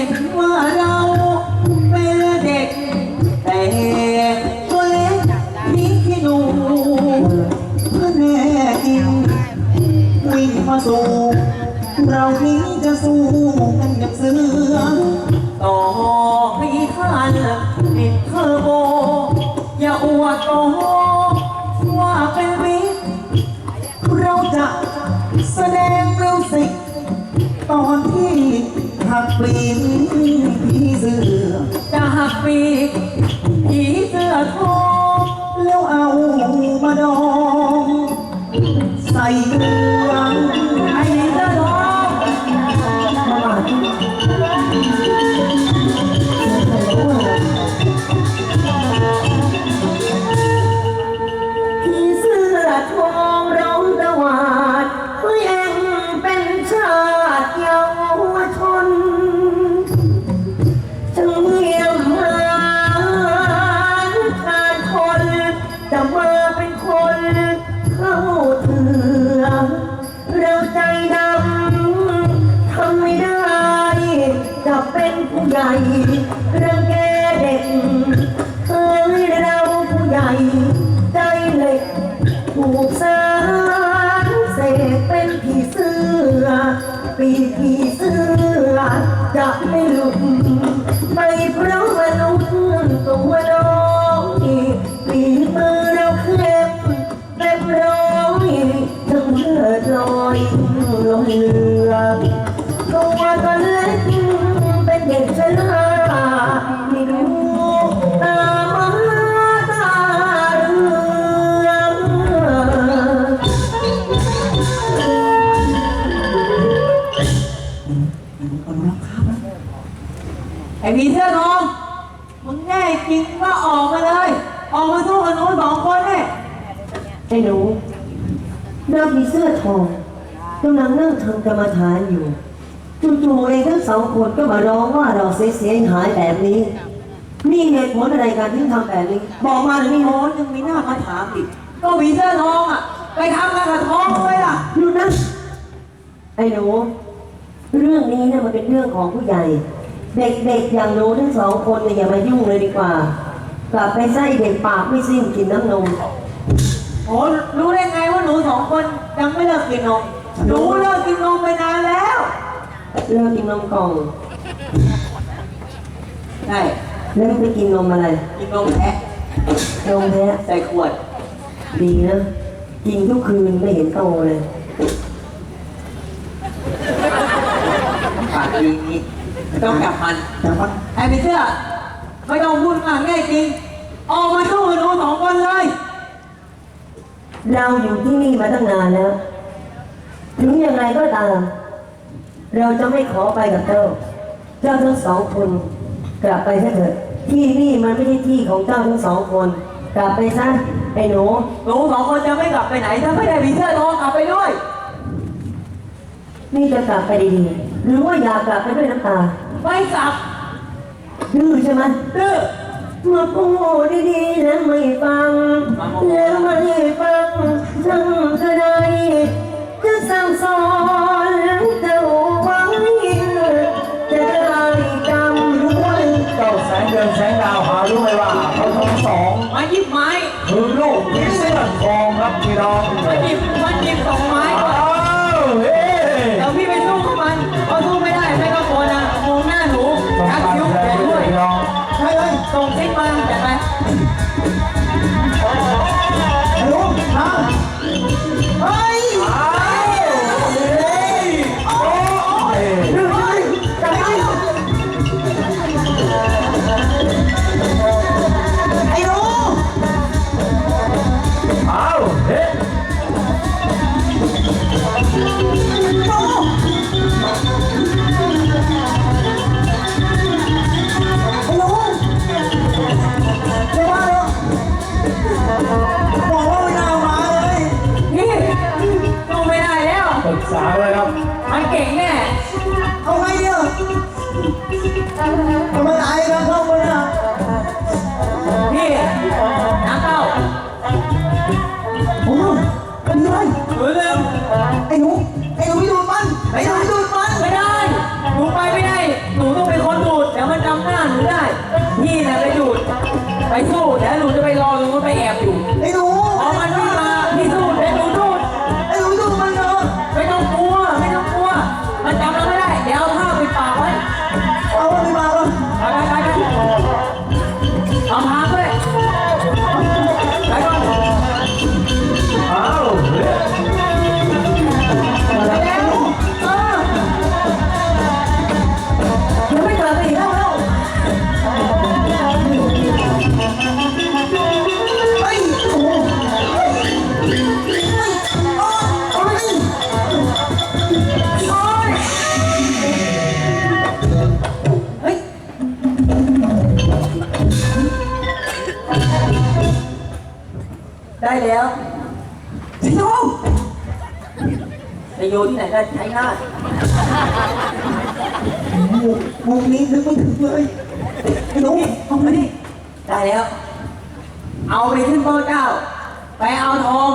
เราเป็นเด็ก แต่ตัวเล็กนี่ที่หนูเพื่อแน่จริงวิ่งมาสู่เรานี้จะสู้กันกับเสือ ต่อให้ท่านติดเทอร์โบ อย่าอวดโตว่าเป็นวิทย์เราจะแสดงเร็วสิ ตอนที่หักปลี ปีกผีเสื้อทองแล้วเอามาดอง ใส่ ใหญ่รังแกเด็กเคยเราผู้ใหญ่ ใจเหล็กถูกสารเสกเป็นผีเสื้อปีกผี ไอ้หนูนางผีเสื้อทองกำลังนั่งทำกรรมฐานอยู่จู่ๆเองทั้งสองคนก็มาร้องว่าเราเสียเสียหายแบบนี้นี่เหตุผลอะไรกันที่ทำแบบนี้ บอกมาหรือมีไม่โหโน้นยังมีหน้ามาถามอีกก็ผีเสื้อทองอะ ไปทำกันกับทองไว้ล่ะดูนะไอ้หนูเรื่องนี้เนี่ยมันเป็นเรื่องของผู้ใหญ่ เด็กๆอย่างหนูทั้งสองคนเนี่ยอย่ามายุ่งเลยดีกว่า กลับไปไส้เด็กปากไม่สิ้นกินน้ำนม โอ้รู้ได้ไงว่าหนูสองคนยังไม่เลิกกินนม หนูเลิกกินนมไปนานแล้ว เลิกกินนมกล่องใช่แล้วไปกินนมอะไร กินนมแพะนมแพะใส่ขวด ดีนะ กินทุกคืนไม่เห็นโตเลย ปากดีนี้ต้องจับมันแต่ว่าไอ้ผีเสื้อไม่ต้องพูดมากแน่จริง ออกมาสู้กับหนูสองคนเลย เราอยู่ที่นี่มาตั้งนานแล้ว ถึงยังไงก็ตาม เราจะไม่ขอไปกับเจ้า เจ้าทั้งสองคนกลับไปซะเถิดที่นี่มันไม่ใช่ที่ของเจ้าทั้งสองคน กลับไปซะไอ้หนูหนูสองคนจะไม่กลับไปไหน ถ้าไม่ได้ผีเสื้อทองกลับไปด้วย นี่จะกลับไปดีๆหรือว่าอยากกลับไปด้วยน้ำตา ไม่กลับดื้อใช่ไหมดื้อ มาพูดดีๆแล้วไม่ฟัง แล้วไม่ฟังสั่งกระไดจะสั่งสอนเจ้าไว้จะได้จำไว้เจ้าแสงเดือนแสงดาวหารู้ไหมว่าเขาทั้งสองมาหยิบไม้คือลูกผีเสื้อทองครับพี่น้องมาหยิบ บอกว่าไม่น่ามาเลย นี่สู้ไม่ได้แล้ว ปรึกษาเลยครับ มันเก่งแน่ เอาไงเดียวทำไม ไปสู้นะลูก แล้วจริงเหรอจะอยู่ที่ไหนก็ใช้หน้าทมุกมุกนี้นึกไม่ถึงเลยไอ้หนูเอามาดิได้แล้ว เอาไปขึ้นเป้าเจ้า ไปเอาทอง